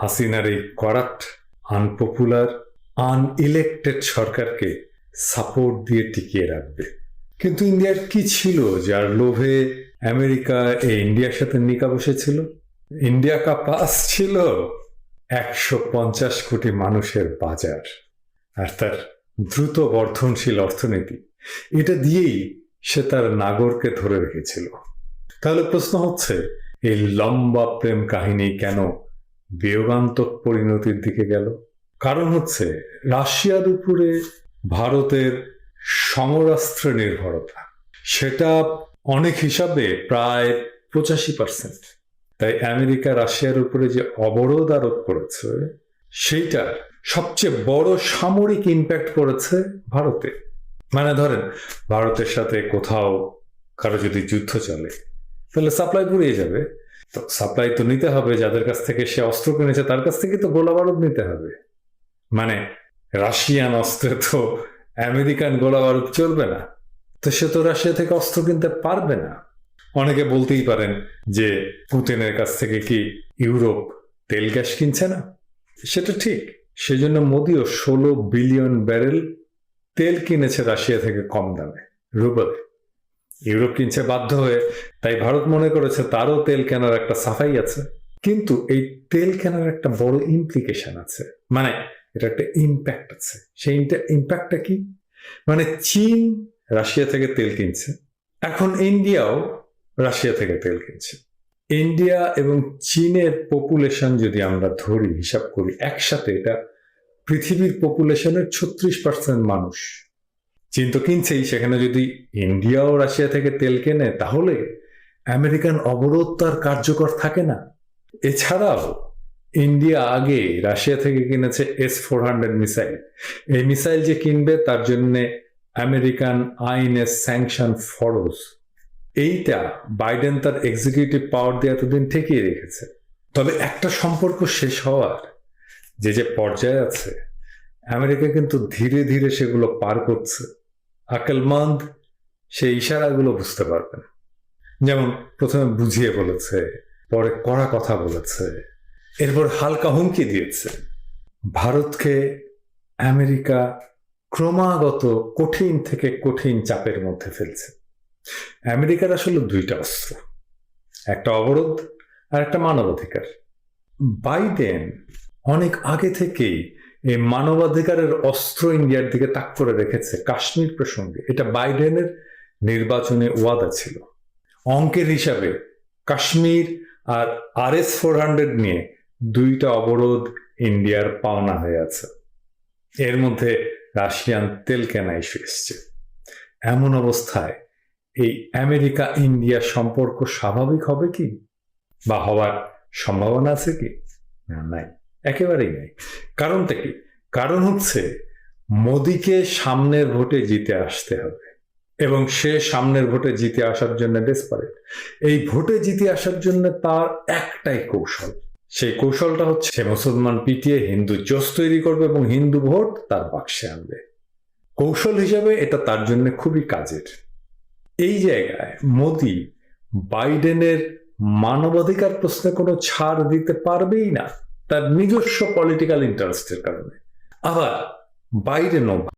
হাসিনার এই corrupt unpopular unelected সরকারকে সাপোর্ট দিয়ে টিকিয়ে রাখবে। কিন্তু ইন্ডিয়ার কি ছিল যার লোভে আমেরিকা এই ইন্ডিয়ার সাথে নিকা বসেছিল? ইন্ডিয়া কা পাস ছিল একশো পঞ্চাশ কোটি মানুষের বাজার আর তার দ্রুত বর্ধনশীল অর্থনীতি। এটা দিয়েই সে তার নাগরকে ধরে রেখেছিল। তাহলে প্রশ্ন হচ্ছে, এই লম্বা প্রেম কাহিনী কেন বিয়োগান্তক পরিণতির দিকে গেল। কারণ হচ্ছে, রাশিয়ার উপরে ভারতের সমরাস্ত্র নির্ভরতা, সেটা অনেক হিসাবে প্রায় পঁচাশি পার্সেন্ট। তাই আমেরিকা রাশিয়ার উপরে যে অবরোধ আরোপ করেছে সেইটার সবচেয়ে বড় সামরিক ইম্প্যাক্ট পড়েছে ভারতে। মানে ধরেন, ভারতের সাথে কোথাও কারও যদি যুদ্ধ চলে, তাহলে সাপ্লাই ফুরিয়ে যাবে। সাপ্লাই তো নিতে হবে, যাদের কাছ থেকে সে অস্ত্র কিনেছে, তার কাছ থেকে তো গোলা বারুদ নিতে হবে। মানে রাশিয়ান অস্ত্রে তো আমেরিকান গোলা বারুদ চলবে না। তো সে তো রাশিয়া থেকে অস্ত্র কিনতে পারবে না। অনেকে বলতেই পারেন যে পুতিনের কাছ থেকে কি ইউরোপ তেল গ্যাস কিনছে না? সেটা ঠিক। সেজন্য মোদিও ষোলো বিলিয়ন ব্যারেল তেল কিনেছে রাশিয়া থেকে কম দামে রুবেল ইউরোপ কিনছে বাধ্য হয়ে, তাই ভারত মনে করেছে তারও তেল কেনার একটা সাফাই আছে। কিন্তু এই তেল কেনার একটা বড় ইমপ্লিকেশন আছে। মানে এটা একটা ইম্প্যাক্ট আছে। সেই ইম্প্যাক্টটা কি? মানে চীন রাশিয়া থেকে তেল কিনছে, এখন ইন্ডিয়াও রাশিয়া থেকে তেল কিনছে। ইন্ডিয়া এবং চীনের পপুলেশন যদি আমরা ধরি, হিসাব করি, একসাথে এটা পৃথিবীর পপুলেশনের ছত্রিশ পার্সেন্ট মানুষ। চীন তো কিনছেই সেখানে যদি ইন্ডিয়াও রাশিয়া থেকে তেল কেনে, তাহলে আমেরিকান অবরোধ তার কার্যকর থাকে না। এছাড়াও, ইন্ডিয়া আগে রাশিয়া থেকে কিনেছে এস ফোর হান্ড্রেড মিসাইল এই মিসাইল যে কিনবে, তার জন্য আমেরিকান আইনে স্যাংশন ফরজ। এইটা বাইডেন তার এক্সিকিউটিভ পাওয়ার দিয়ে এতদিন ঠেকিয়ে রেখেছে। তবে একটা সম্পর্ক শেষ হওয়ার, যে যে পর্যায়ে আছে, আমেরিকা কিন্তু ধীরে ধীরে সেগুলো পার করছে। আকেলমন্দ সেই ইশারাগুলো বুঝতে পারবেন। যেমন প্রথমে বুঝিয়ে বলেছে, পরে কড়া কথা বলেছে, এরপর হালকা হুমকি দিয়েছে। ভারতকে আমেরিকা ক্রমাগত কঠিন থেকে কঠিন চাপের মধ্যে ফেলছে। আমেরিকার আসলে দুইটা অস্ত্র, একটা অবরোধ আর একটা মানবাধিকার। বাইডেন অনেক আগে থেকেই এই মানবাধিকারের অস্ত্র ইন্ডিয়ার দিকে তাক করে রেখেছে কাশ্মীর প্রসঙ্গে। এটা বাইডেনের নির্বাচনে ওয়াদা ছিল। অঙ্কের হিসাবে কাশ্মীর আর আর এস ফোর হান্ড্রেড নিয়ে দুইটা অবরোধ ইন্ডিয়ার পাওনা হয়ে আছে। এর মধ্যে রাশিয়ান তেল কেনা ইস্যু এসছে। এমন অবস্থায় এই আমেরিকা ইন্ডিয়া সম্পর্ক স্বাভাবিক হবে কি? বা হওয়ার সম্ভাবনা আছে কি? না, নাই। একেবারেই নাই। কারণটা কি? কারণ হচ্ছে মোদিকে সামনের ভোটে জিতে আসতে হবে এবং সে সামনের ভোটে জিতে আসার জন্য ডেসপারেট এই ভোটে জিতে আসার জন্য তার একটাই কৌশল। সেই কৌশলটা হচ্ছে মুসলমান পিটিয়ে হিন্দু জোস তৈরি করবে এবং হিন্দু ভোট তার বাক্সে আনবে। কৌশল হিসাবে এটা তার জন্য খুবই কাজের। এই জায়গায় মোদি বাইডেনের মানবাধিকার প্রশ্নে কোনো ছাড় দিতে পারবেই না। তার নিজস্ব পলিটিক্যাল ইন্টারেস্টের কারণে। আবার বাইডেনও